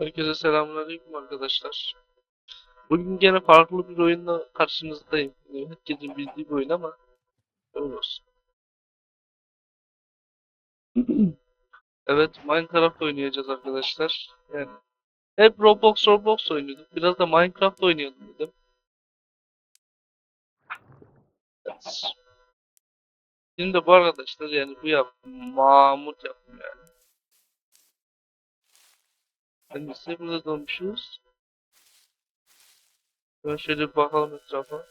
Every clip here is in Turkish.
Herkese selamünaleyküm arkadaşlar. Bugün gene farklı bir oyunla karşınızdayım. Ee, Herkesin bildiği bir oyun ama öyle olsun. Evet, Minecraft oynayacağız arkadaşlar. Yani hep Roblox Roblox oynuyorduk. Biraz da Minecraft oynayalım dedim. Evet. Şimdi bu arkadaşlar yani bu yaptım. Mahmut yaptım yani. Hani biz burada dolmuşuz. Ben şöyle bakalım etrafa.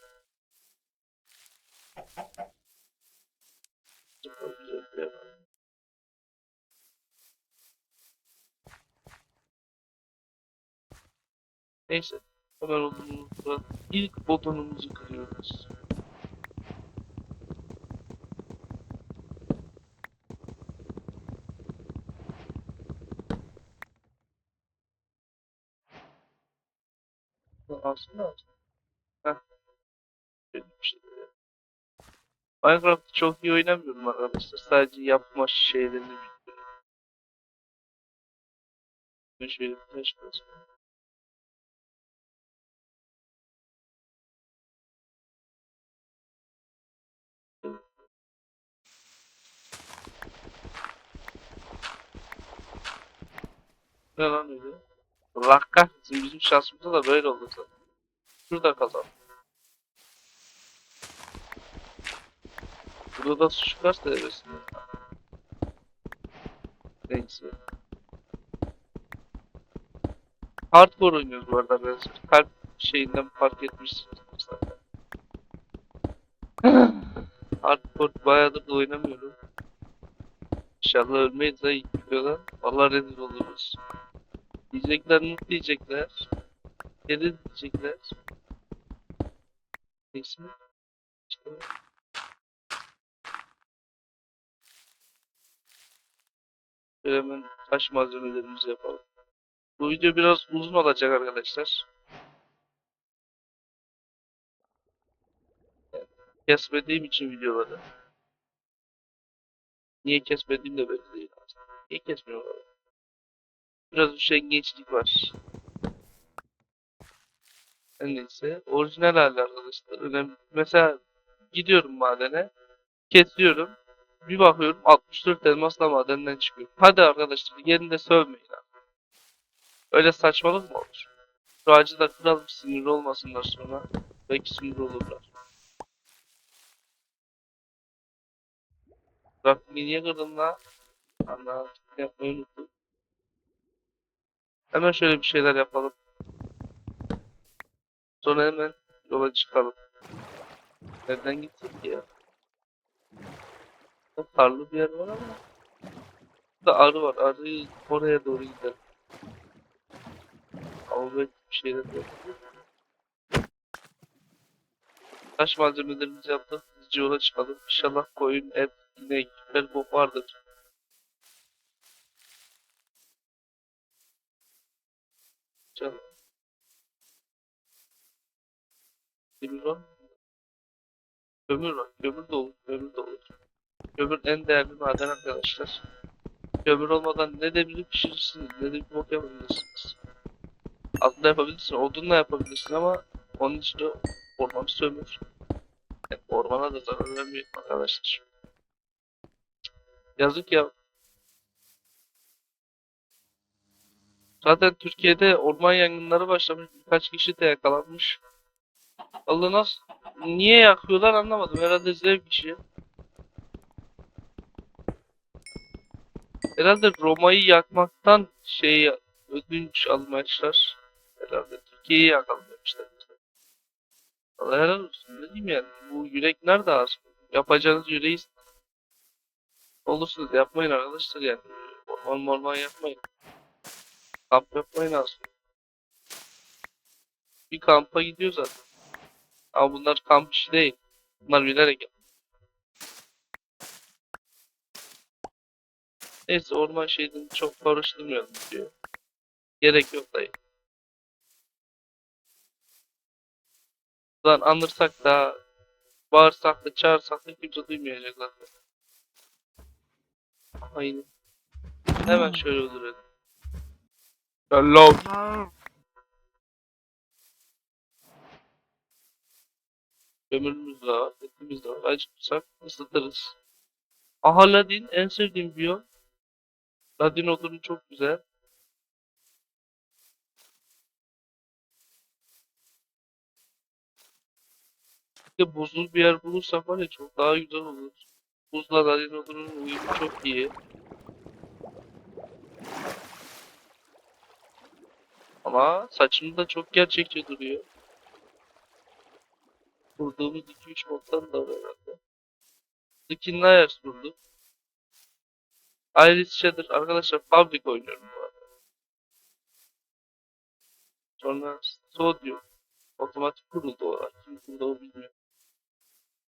Neyse. Hemen odunumuzda ilk odunumuzu kırıyoruz. Değil. Minecraft'ı çok iyi oynamıyorum arkadaşlar. Sadece yapma şeylerini biliyorum. Şöyle bir taş kazıyorum. Ne lan öyle? Allah kahretsin bizim şansımızda da böyle oldu zaten. Şurada kazan. Burada da su çıkarsa evresinde. Neyse. Hardcore oynuyoruz bu arada arkadaşlar. Kalp şeyinden fark etmişsiniz zaten. Hardcore bayağıdır da oynamıyorum. İnşallah ölmeyiz ilk videoda. Valla rezil oluruz. Diyecekler mutlu diyecekler. Geri diyecekler. Neyse. İşte. Şöyle hemen taş malzemelerimizi yapalım. Bu video biraz uzun olacak arkadaşlar. Kesmediğim için videoları. Niye kesmediğim de belli değil. Niye kesmiyorlar? Biraz üşengeçlik var. Her neyse. Orijinal hali arkadaşlar. Önemli. Mesela gidiyorum madene. Kesiyorum. Bir bakıyorum 64 elmasla madenden çıkıyor. Hadi arkadaşlar gelin de sövmeyin abi. Öyle saçmalık mı olur? Şu ağacı da kıralım sinir olmasınlar sonra. Belki sinir olurlar. Bak niye kırdın la? Ana yapmayı unuttum. Hemen şöyle bir şeyler yapalım. Sonra hemen yola çıkalım. Nereden gittik ya? Burada Karlı bir yer var ama. Burada arı var. Arıyı oraya doğru gidelim. Ama belki bir şeyler yapalım. Taş malzemelerimizi yaptık. Hızlıca yola çıkalım. İnşallah koyun, et, inek, her bok vardır. İnşallah. Var mı? Kömür var. Kömür de olur. Kömür de olur. Kömür en değerli maden arkadaşlar. Kömür olmadan ne demiri pişirirsiniz ne de bir bok yapabilirsiniz. Aslında yapabilirsin, odunla yapabilirsin ama onun için de ormanı sömür. Yani ormana da zarar vermiyor arkadaşlar. Yazık ya. Zaten Türkiye'de orman yangınları başlamış. Birkaç kişi de yakalanmış. Allah nasıl? Niye yakıyorlar anlamadım. Herhalde zevk işi. Herhalde Roma'yı yakmaktan şey ödünç almışlar. Herhalde Türkiye'yi yakalım demişler. Allah helal olsun. Ne diyeyim yani. Bu yürek nerede ağır? Yapacağınız yüreği olursunuz yapmayın arkadaşlar yani. Orman morman yapmayın. Kamp yapmayın aslında. Bir kampa gidiyor zaten. Ama bunlar kamp işi değil. Bunlar bilerek yap- Neyse orman şeyini çok karıştırmayalım diyor. Gerek yok dayı. Buradan anırsak da bağırsak da çağırsak da kimse duymayacak zaten. Aynen. Hemen şöyle öldürelim. Hello. Kömürümüz de var, etimiz de var. Acıkırsak ısıtırız. Aha Ladin en sevdiğim biyom. Ladin odunu çok güzel. De buzul bir yer bulursak var ya çok daha güzel olur. Buzla Ladin odunun uyumu çok iyi. Ama saçım da çok gerçekçi duruyor. Kurduğumuz 2-3 moddan da var herhalde. Skin Layers bulduk. Iris Shader arkadaşlar public oynuyorum bu arada. Sonra Sodium. Otomatik kuruldu o. Kim kuruldu o bilmiyorum.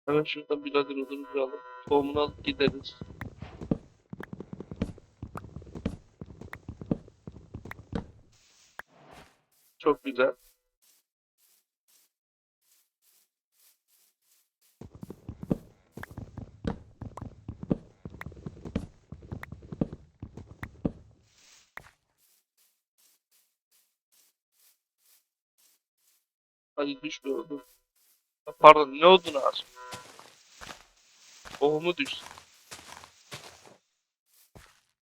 Hemen şuradan bir ladin odunu alalım. Tohumunu alıp gideriz. Çok güzel. Düşme odun. Ha, Pardon ne odunu az? Tohumu düşsün.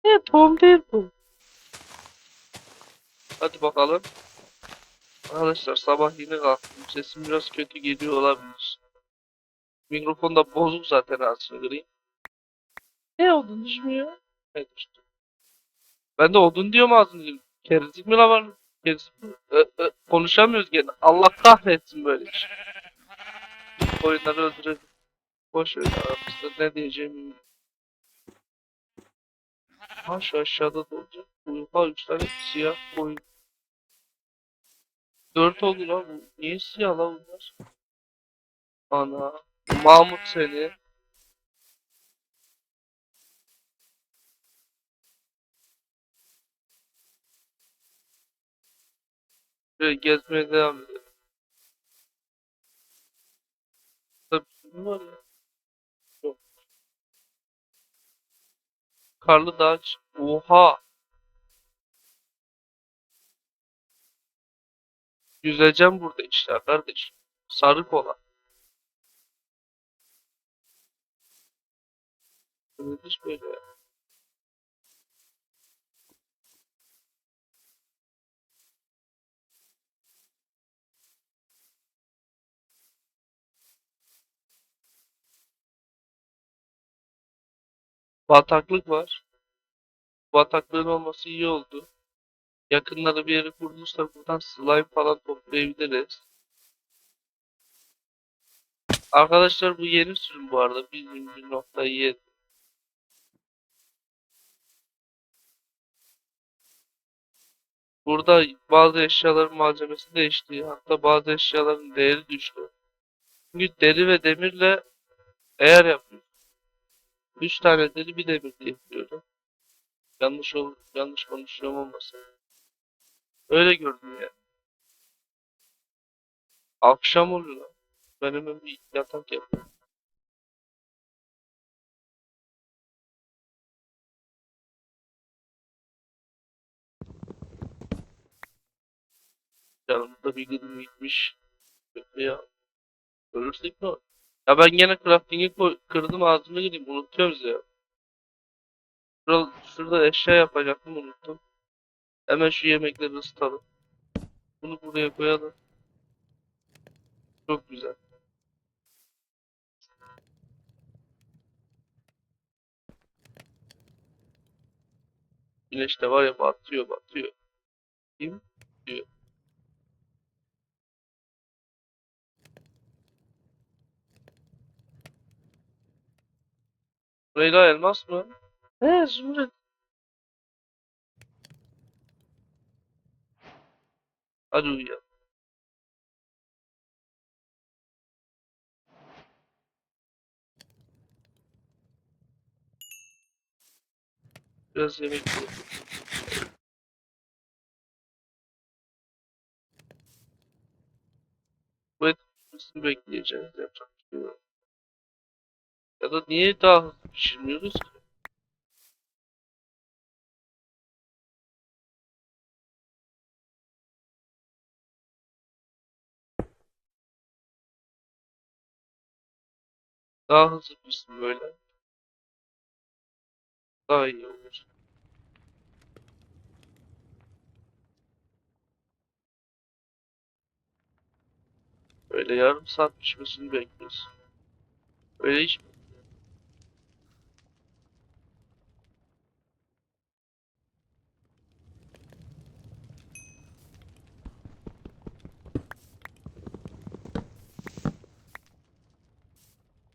Ne tohum değil bu. Hadi bakalım. Arkadaşlar sabah yine kalktım. Sesim biraz kötü geliyor olabilir. Mikrofon da bozuk zaten ağzını kırayım. Ne odun düşmüyor? Ne düştü? Ben de odun diyorum ağzını. Kerizlik mi la var? Ö, konuşamıyoruz gene. Allah kahretsin böyle iş. Oyunları öldürelim. Boş ver ne. Ha şu aşağıda da olacak. Uyuha 3 tane siyah koyun. 4 oldu lan bu. Niye siyah lan bunlar? Ana. Mahmut seni. Böyle gezmeye devam edelim. Tabii var ya? Karlı Dağ. Oha. Yüzeceğim burada işte kardeş. Sarı kola. Nedir böyle ya? Bataklık var. Bataklığın olması iyi oldu. Yakınlarda bir yere kurulursa buradan slime falan toplayabiliriz. Arkadaşlar bu yeni sürüm bu arada. 1.7. Burada bazı eşyaların malzemesi değişti. Hatta bazı eşyaların değeri düştü. Çünkü deri ve demirle eğer yapıyoruz. 3 tane deri bir demir diye yapıyorum. Yanlış ol yanlış konuşuyorum olmasın. Öyle gördüm yani. Akşam oluyor. Ben hemen bir yatak yapıyorum. Yanımda bir gıdım gitmiş. Ya. Ölürsek ne olur? Ya ben gene crafting'i kırdım ağzıma gireyim. Unutuyoruz ya. Şurada, şurada eşya yapacaktım unuttum. Hemen şu yemekleri ısıtalım. Bunu buraya koyalım. Çok güzel. Güneş de var ya batıyor batıyor. Kim? Diyor. Leyla elmas mı? He zümrüt. Hadi uyuyalım. Biraz yemek yiyelim. Bu et pişmesini bekleyeceğiz. Yapacak bir şey. Ya da niye daha hızlı pişirmiyoruz ki? Daha hızlı pişsin böyle. Daha iyi olur. Böyle yarım saat pişmesini bekliyorsun. Öyle hiç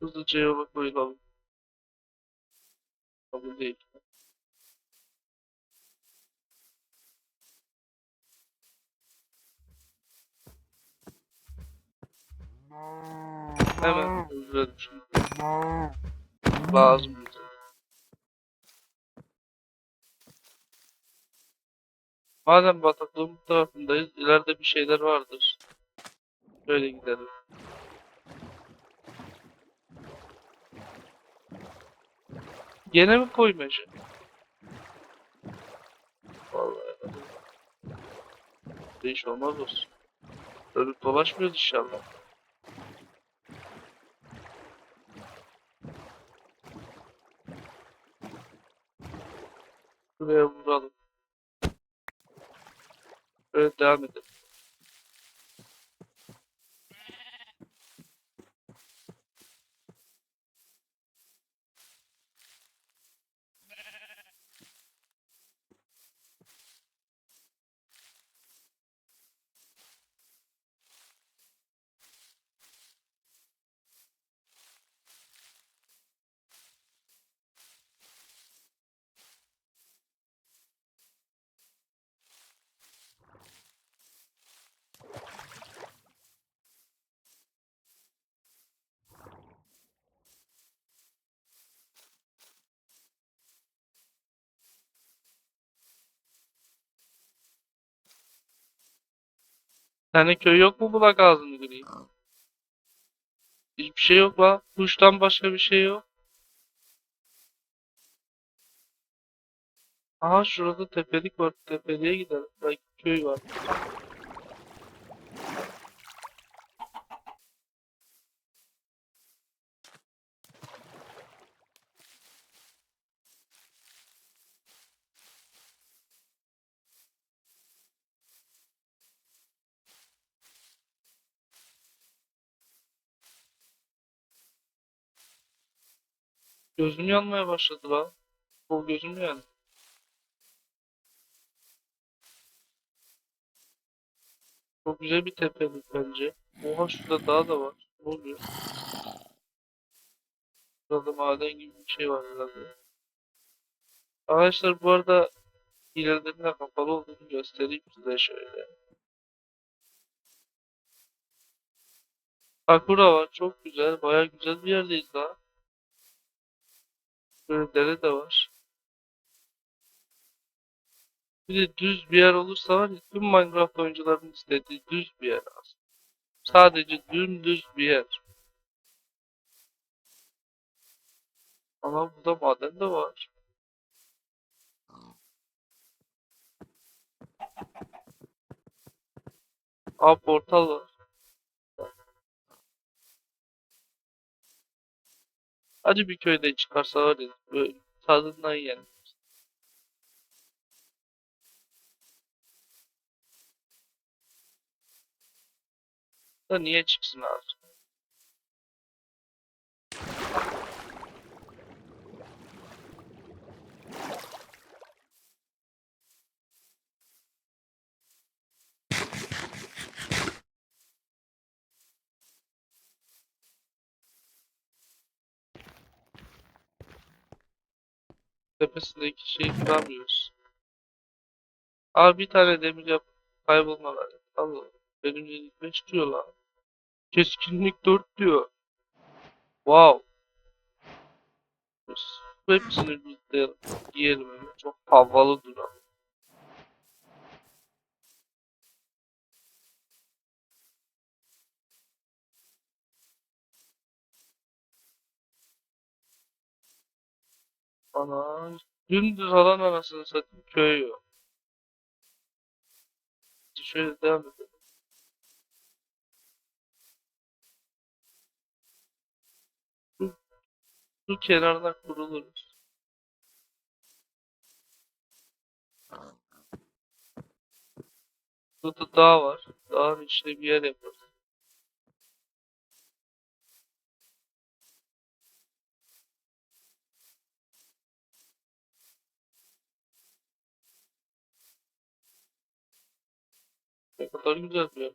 hızlıca yola koyulalım. Kabul değil. Hemen öldürelim şimdi. Lazım. Madem bataklığın bu tarafındayız, ileride bir şeyler vardır. Şöyle gidelim. Gene mi koymacı? Vallahi. İş olmaz olsun. Ölüp dolaşmıyoruz inşallah. Şuraya vuralım. Böyle devam edelim. Senin köy yok mu bulak ağzını gri? Hiçbir şey yok la. Kuştan başka bir şey yok. Aha şurada tepelik var. Tepeliğe gidelim. Belki köy var. Gözüm yanmaya başladı la. Bu gözüm yani. Çok güzel bir tepelik bence. Oha şurada dağ da var. Ne oluyor? Burada maden gibi bir şey var herhalde. Arkadaşlar bu arada ileride de kapalı olduğunu göstereyim size şöyle. Sakura var. Çok güzel. Baya güzel bir yerdeyiz daha. Dere de var. Bir de düz bir yer olursa var ya tüm Minecraft oyuncularının istediği düz bir yer aslında. Sadece dümdüz bir yer. Ama burada maden de var. Aa portal var. Hadi bir köyde çıkarsa var ya böyle tadından. Da niye çıksın abi? Tepesindeki şeyi kıramıyoruz. Abi bir tane demir yap kaybolmalar. Allah. Verimlilik 5 diyor lan. Keskinlik 4 diyor. Wow. Biz Hepsini birlikte yiyelim. öyle. Çok havalı duran. Ana dümdüz alan anasını satayım köy yok. Şöyle devam edelim. Su kenarına kuruluruz. Burada dağ var. Dağın içinde bir yer yaparız. Ne kadar güzel bir yer.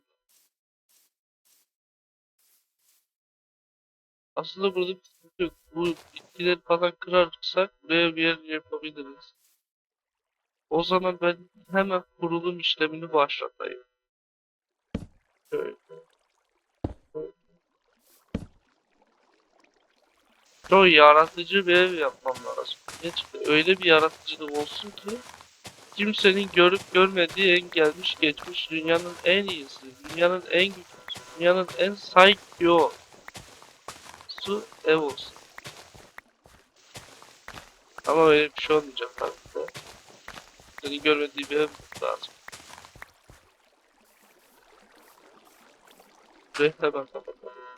Aslında burada bir sıkıntı yok. Bu bitkileri falan kırarsak buraya bir yer yapabiliriz. O zaman ben hemen kurulum işlemini başlatayım. Şöyle. Çok yaratıcı bir ev yapmam lazım. Gerçekten öyle bir yaratıcılık olsun ki kimsenin görüp görmediği en gelmiş geçmiş dünyanın en iyisi, dünyanın en güçlüsü, dünyanın en psycho su ev olsun. Ama öyle bir şey olmayacak tabii de. Senin görmediği bir ev lazım. Burayı hemen kapatalım.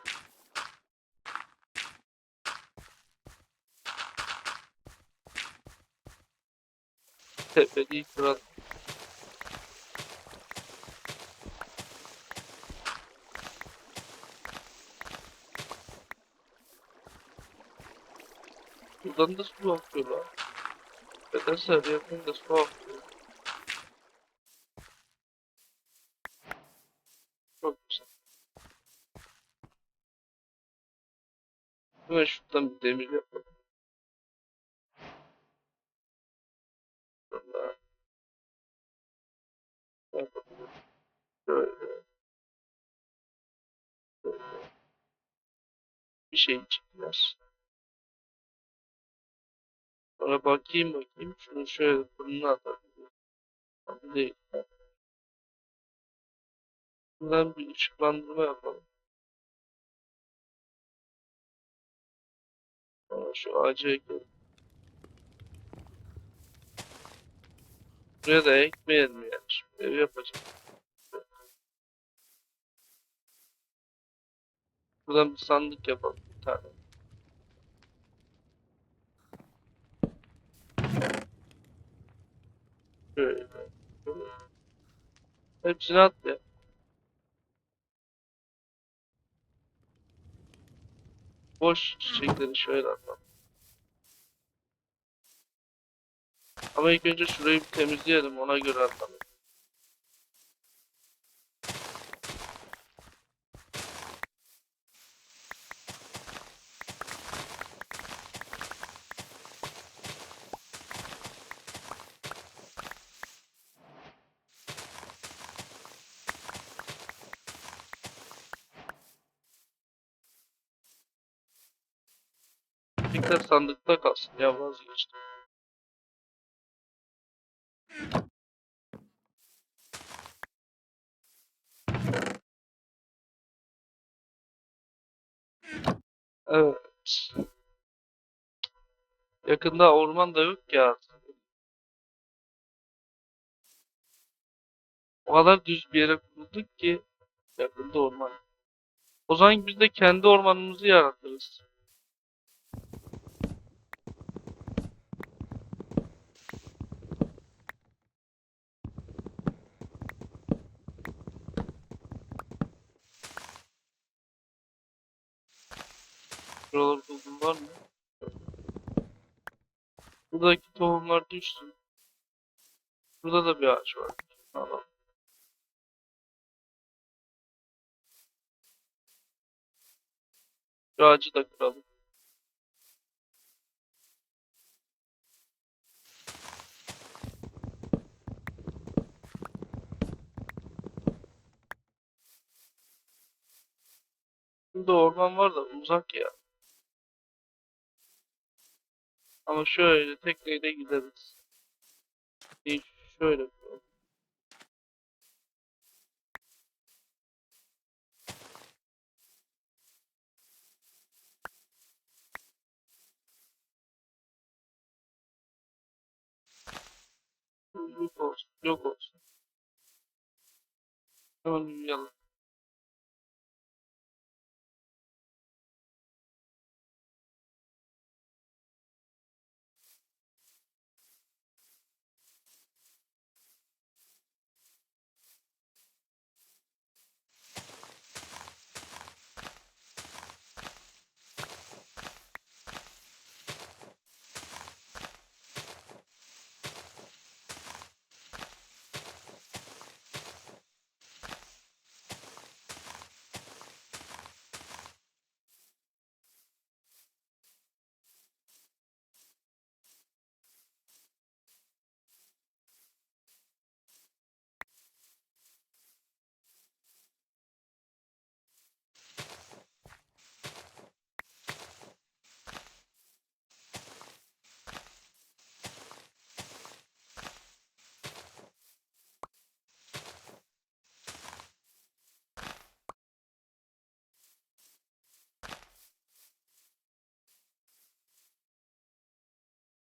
Tepeliği kıralım. Buradan da su akıyor lan. Her yerden de su akıyor. Çok güzel. Hemen şuradan bir demir yapalım. Bir şey çıkmaz. Sonra bakayım bakayım. Şunu şöyle fırına atabilirim. Ama değil. Buradan bir ışıklandırma yapalım. Sonra şu ağacı ekelim. Buraya da ekmeyelim yani. Şimdi ev yapacağım. Buradan bir sandık yapalım bir tane. Hepsini at ya. Boş çiçekleri şöyle atalım. Ama ilk önce şurayı bir temizleyelim ona göre atalım. Çiçekler sandıkta kalsın ya vazgeçtim. Evet. Yakında orman da yok ya. O kadar düz bir yere kurulduk ki yakında orman. O zaman biz de kendi ormanımızı yaratırız. Buralarda odun var mı? Buradaki tohumlar düşsün. Burada da bir ağaç var. Alalım. Şu ağacı da kıralım. Burada orman var da uzak ya. Ama şöyle tekneyle gideriz. Bir şöyle. Yok olsun, yok olsun. Hemen uyuyalım.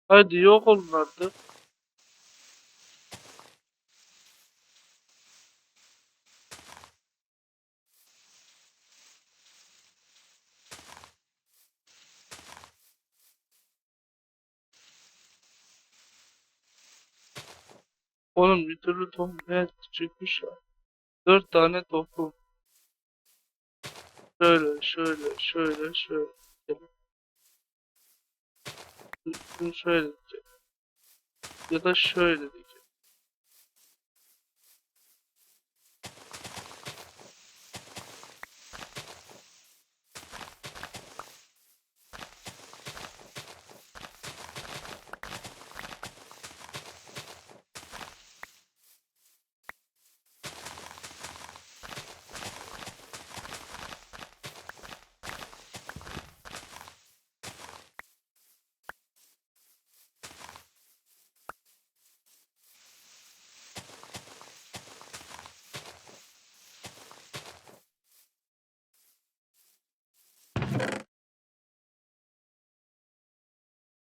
Hadi yok olun artık. Oğlum bir türlü ne çıkmış ya. Dört tane tohum. Şöyle, şöyle, şöyle, şöyle. Bunu şöyle diyeceğim. Ya da şöyle diyeceğim.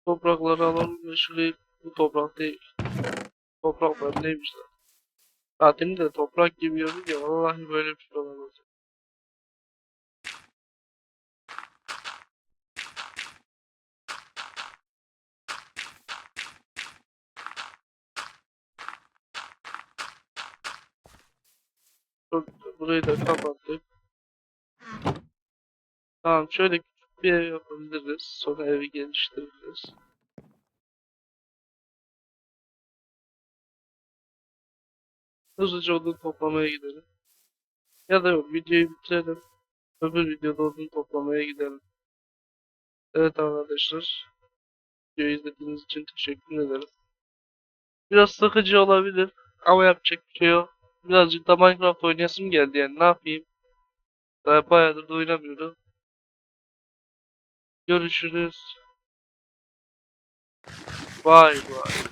Toprakları alalım ve şurayı bu toprak değil. Topraklar neymiş lan? Zaten de toprak gibi ya vallahi böyle bir şey olamaz. Burayı da kapattık. Tamam şöyle bir ev yapabiliriz. Sonra evi geliştiririz. Hızlıca odun toplamaya gidelim. Ya da yok videoyu bitirelim. Öbür videoda odun toplamaya gidelim. Evet arkadaşlar. Videoyu izlediğiniz için teşekkür ederim. Biraz sıkıcı olabilir ama yapacak bir şey yok. Birazcık da Minecraft oynayasım geldi yani ne yapayım. Daha bayağıdır da oynamıyorum. Görüşürüz. Vay vay.